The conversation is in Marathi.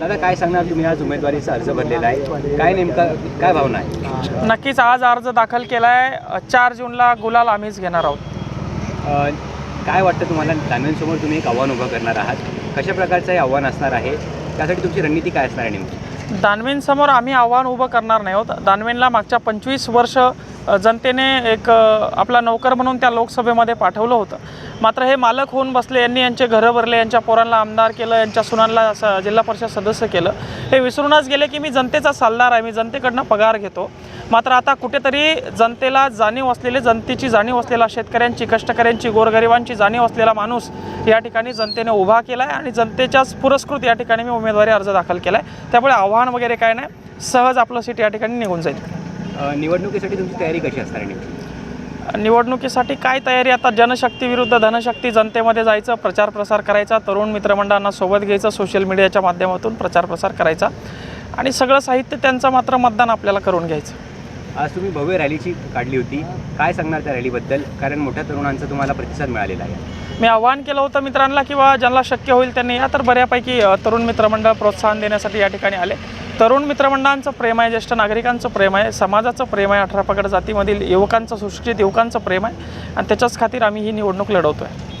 दादा काय सांगणार तुम्ही? आज उमेदवारीचा अर्ज भरलेला आहे. काय नेमका काय भावना आहे? नक्कीच आज अर्ज दाखल केला आहे चार जूनला गुलाल आम्हीच घेणार आहोत. काय वाटतं तुम्हाला? दानवेंसमोर तुम्ही एक आव्हान उभं करणार आहात. कशा प्रकारचं हे आव्हान असणार आहे? त्यासाठी तुमची रणनीती काय असणार आहे नेमकी? दानवेंसमोर आम्ही आव्हान उभं करणार नाही आहोत. दानवेंना मागच्या पंचवीस वर्ष जनतेने एक आपला नोकर म्हणून त्या लोकसभेमध्ये पाठवलं होतं. मात्र हे मालक होऊन बसले यांनी यांचे घरं भरले यांच्या पोरांना आमदार केलं यांच्या सुनांना स जिल्हा परिषद सदस्य केलं. हे विसरूनच गेले की मी जनतेचा सल्लार आहे मी जनतेकडनं पगार घेतो. मात्र आता कुठेतरी जनतेला जाणीव असलेले जनतेची जाणीव असलेला शेतकऱ्यांची कष्टकऱ्यांची गोरगरिबांची जाणीव असलेला माणूस या ठिकाणी जनतेने उभा केला आहे आणि जनतेच्याच पुरस्कृत या ठिकाणी मी उमेदवारी अर्ज दाखल केला आहे त्यामुळे आव्हान वगैरे काय नाही सहज आपलं सीट या ठिकाणी निघून जाईल. निवडणुकीसाठी तुमची तयारी कशी असणार आहे निवडणुकीसाठी काय तयारी? आता जनशक्ती विरुद्ध धनशक्ती जनतेमध्ये जायचं प्रचार प्रसार करायचा तरुण मित्रमंडळांना सोबत घ्यायचं सोशल मीडियाच्या माध्यमातून प्रचार प्रसार करायचा. आणि सगळं साहित्य त्यांचं मात्र मतदान आपल्याला करून घ्यायचं. आज तुम्ही भव्य रॅलीची काढली होती. काय सांगणार त्या रॅलीबद्दल? कारण मोठ्या तरुणांचा तुम्हाला प्रतिसाद मिळालेला आहे. मी आवाहन केलं होतं मित्रांना किंवा ज्यांना शक्य होईल त्यांनी या तर बऱ्यापैकी तरुण मित्रमंडळ प्रोत्साहन देण्यासाठी या ठिकाणी आले. तरुण मित्रमंडळांचं प्रेम आहे ज्येष्ठ नागरिकांचं प्रेम आहे समाजाचं प्रेम आहे अठरा पगड जातीमधील युवकांचं सुशिक्षित युवकांचं प्रेम आहे. आणि त्याच्याच खातीर आम्ही ही निवडणूक लढवतो आहे